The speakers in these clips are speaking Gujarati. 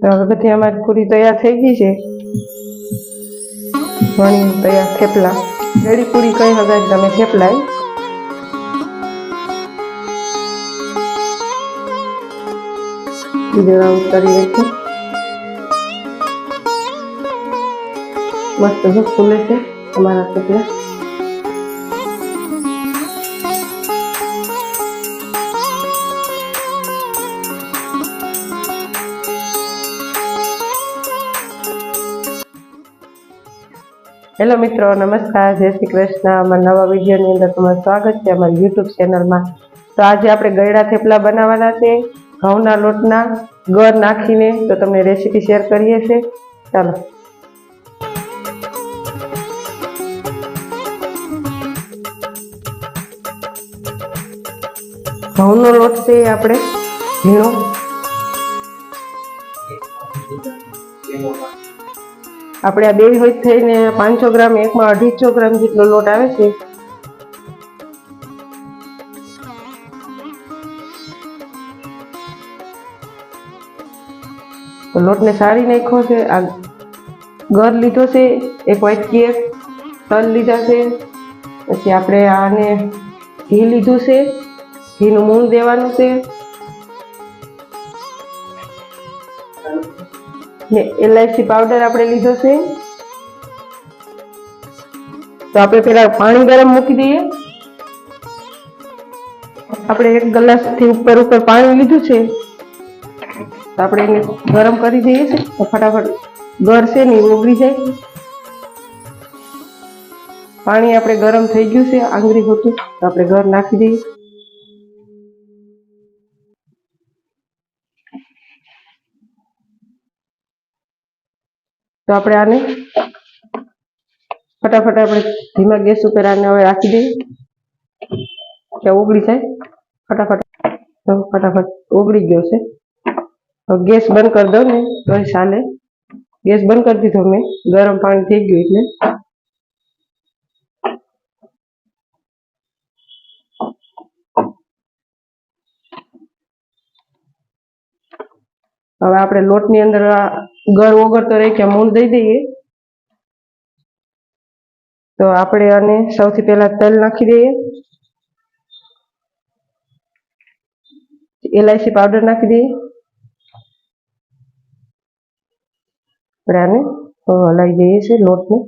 તો હવે બધી અમારી પૂરી તૈયાર થઈ ગઈ છે વણી તૈયાર થેપલા રેડી પૂરી કઈ હગાય તમે થેપલા ઈ. બીજો રાઉન્ડ કરી નાખીએ મસ્ત જો ફૂલે છે અમારા થેપલા હેલો મિત્રો, નમસ્કાર, જય શ્રી કૃષ્ણ. અમારા નવા વિડીયોની અંદર તમારું સ્વાગત છે અમારી યુટ્યુબ ચેનલમાં. તો આજે આપણે ગળ્યા થેપલા બનાવવાના છે, ઘઉંના લોટના ગર નાખીને. તો તમને રેસીપી શેર કરીએ છીએ. ચાલો. ઘઉંનો લોટ છે આપણે ઝીણો આપણે આ બે હોય થઈને પાંચસો ગ્રામ, એકમાં અઢીસો ગ્રામ જેટલો લોટ આવે છે. લોટને સારી નાખ્યો છે. આ ગર લીધો છે, એક વ્હાઈટ કેક તલ લીધા છે. પછી આપણે આને ઘી લીધું છે. ઘીનું મૂળ દેવાનું છે. ને એલઆઈસી પાવડર આપણે લીધો છે. તો આપણે પેલા પાણી ગરમ મૂકી દઈએ. આપણે એક ગ્લાસથી ઉપર ઉપર પાણી લીધું છે. તો આપણે એને ગરમ કરી દઈએ છે તો ફટાફટ ગરશે ને ઓગળી જાય. પાણી આપણે ગરમ થઈ ગયું છે, આંગળી હોતું. તો આપણે ઘર નાખી દઈએ. તો આપણે આને ફટાફટ આપણે ધીમા ગેસ ઉપર આને હવે રાખી દઈએ. કે ઓગળી જાય. ફટાફટ. ફટાફટ ઓગળી ગયો છે. ગેસ બંધ કરી દો ને તો ચાલે. ગેસ બંધ કરી દીધો મેં. ગરમ પાણી થઈ ગયું એટલે. હવે આપણે લોટની અંદર ગળ ઓગળતો રહે કે મૂળ દઈ દઈએ. તો આપણે આને સૌથી પહેલા તેલ નાખી દઈએ. એલાયસી પાવડર નાખી દઈએ. આપણે આને હલાવી દઈએ છીએ લોટને.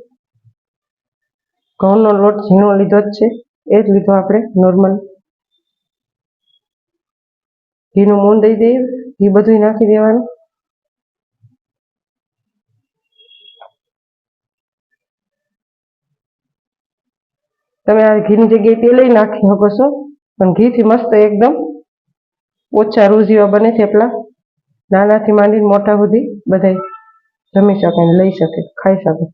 ઘઉંનો લોટ ઝીણો લીધો જ છે. એ જ લીધો આપણે નોર્મલ. ઘીનું મૂન દઈ દઈએ. ઘી બધું નાખી દેવાનું. તમે આ ઘીની જગ્યાએ તેલ નાખી શકો છો. પણ ઘીથી મસ્ત એકદમ ઓછા રૂઝીવા બને બને થેપલા નાનાથી માંડીને મોટા સુધી બધાય જમી શકે ને લઈ શકે, ખાઈ શકે.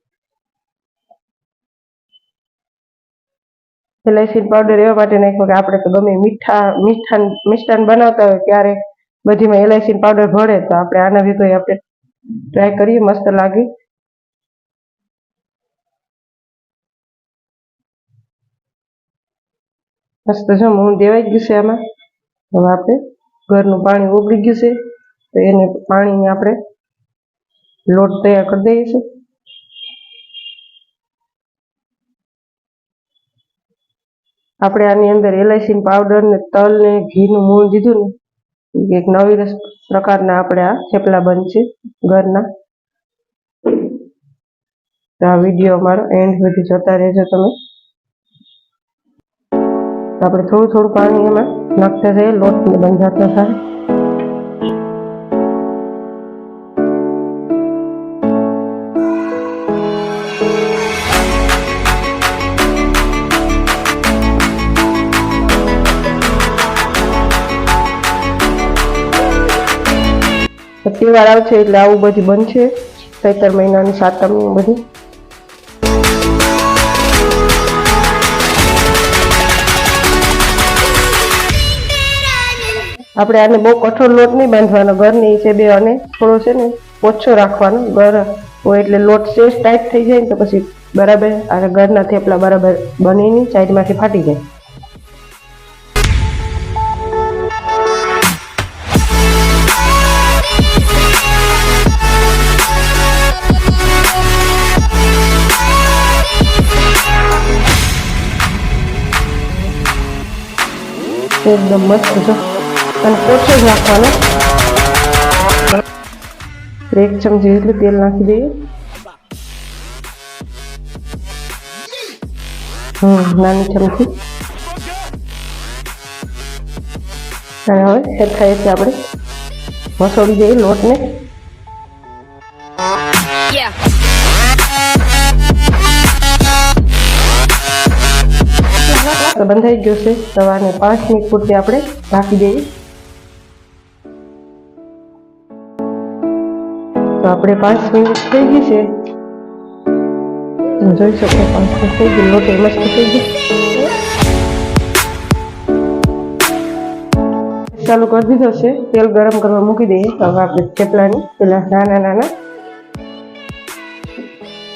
એલાયસી પાવડર એવા માટે નાખ્યો કે આપણે તો ગમે મીઠા, મીઠાન, મિષ્ટાન બનાવતા હોય ત્યારે બધીમાં એલાયસી પાવડર ભળે તો આપણે આના ભેગો આપણે ટ્રાય કરીએ, મસ્ત લાગે. મસ્ત જો મૂળ દેવાઈ ગયું છે આમાં. હવે આપણે ઘરનું પાણી ઓગળી ગયું છે, તો એને પાણીને આપણે લોટ તૈયાર કરી દઈએ છીએ. આપણે આની અંદર એલાયચી પાવડર ને તલ ને ઘીનું મૂળ દીધું ને એક નવી પ્રકારના આપણે આ થેપલા બનશે ઘરના. આ વીડિયો અમારો એન્ડ સુધી જોતા રહેજો તમે. તો આપણે થોડું થોડું પાણી એમાં નાખતા જઈએ. લોટ બંધાતો થાય. તહેવાર આવશે એટલે આવું બધું બનશે. સત્તર મહિનાની સાતમ ને બધું. આપણે આને બહુ કઠોર લોટ નહીં બાંધવાનો, ઘરની હિસાબે અને થોડો છે ને ઓછો રાખવાનો, ઘર હોય એટલે લોટ શેષ ટાઈટ થઈ જાય ને તો પછી બરાબર આ ઘરના થેપલા બરાબર બનીને સાઈડમાંથી ફાટી જાય. એકદમ મસ્ત અને ઓછો જ નાખવાનો. એક ચમચી જેટલું તેલ નાખી દઈએ. હમ, નાની ચમચી. અને હવે થાય છે આપણે મસોડી દઈએ લોટને. બંધાઈ ગયો છે. સવારને પાંચ મિનિટ પૂરતી આપણે ઢાંકી દઈએ. તો આપણે પાંચ મિનિટ થઈ ગઈ છે. જોઈ શકો પાંચ મિનિટ થઈ ગઈ, લોટ મસ્ત થઈ ગઈ ચાલુ કરી દીધો છે, તેલ ગરમ કરવા મૂકી દઈએ. હવે આપણે થેપલાની, પેલા નાના નાના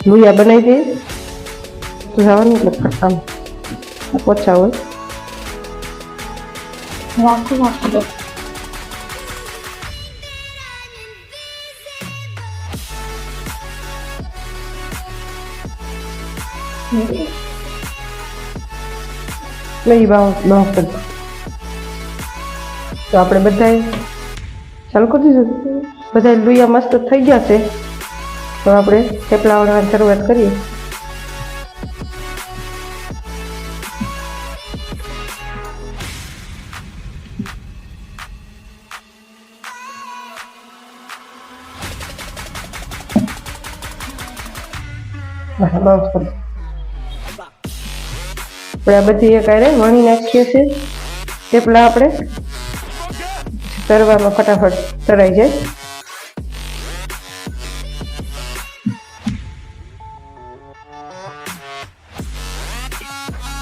લુયા બનાવી દઈએ. તો જવાનું એટલે આમ ઓછા હોય. રાખું રાખું દો નહીં બાઉન્સ બાઉન્સ તો આપણે બધાએ ચાલુ કરી દીધું? બધા લુયા મસ્ત થઈ ગયા છે. તો આપણે થેપલા વળવાની શરૂઆત કરીએ. કરી આપણે આ બધી એક આરે વણી નાખીએ છીએ. થેપલા આપણે. તરવામાં ફટાફટ તરાઈ જાય.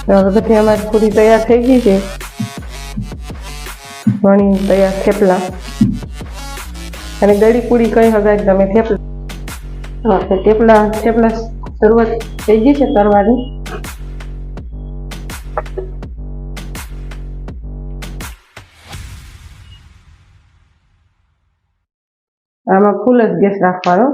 હવે બધી અમારી પૂરી તૈયાર થઈ ગઈ છે. વણી તૈયાર થેપલા. અને ગળી પૂરી કઈ હગાય તમે થેપલા. થેપલા થેપલા શરૂઆત થઈ ગઈ છે તરવાની. આમાં ફૂલ જ ગેસ રાખવાનો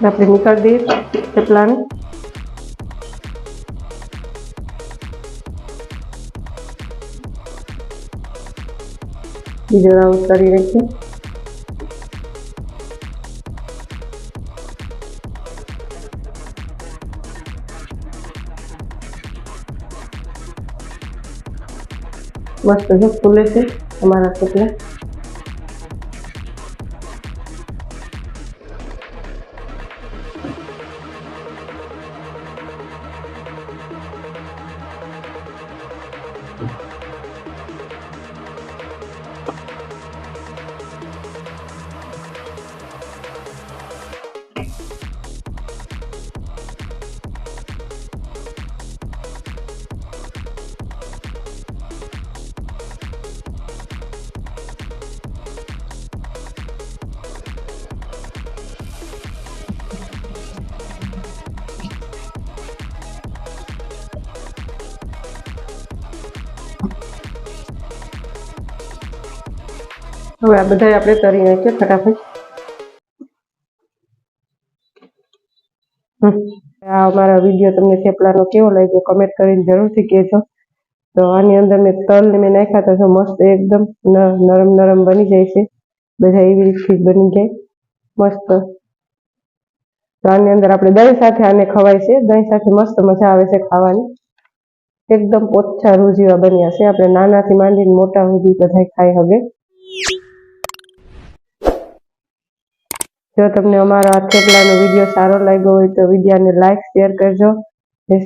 આપણે નીકળી દઈએ થેપલાને બીજો રાઉન્ડ કરી નાખીએ મસ્ત જો ફૂલે છે અમારા થેપલા હવે આ બધા આપણે તરી નાખીએ ફટાફટ. આ અમારા વીડિયો તમને થેપલાનો કેવો લાગ્યો કમેન્ટ કરીને જરૂરથી કહેજો. તો આની અંદર મેં તલ મેં નાખ્યા તો મસ્ત એકદમ નરમ નરમ બની જાય છે. બધા એવી રીતથી બની જાય. મસ્ત. તો આની અંદર આપણે દહીં સાથે આને ખવાય છે. દહીં સાથે મસ્ત મજા આવે છે ખાવાની. એકદમ ઓછા રૂ જેવા બન્યા છે. આપણે નાનાથી માંડીને મોટા સુધી બધા ખાઈ હવે જો તમને અમારો આ થેપલાનો વીડિયો સારો લાગ્યો હોય તો વિડીયોને લાઈક શેર કરજો.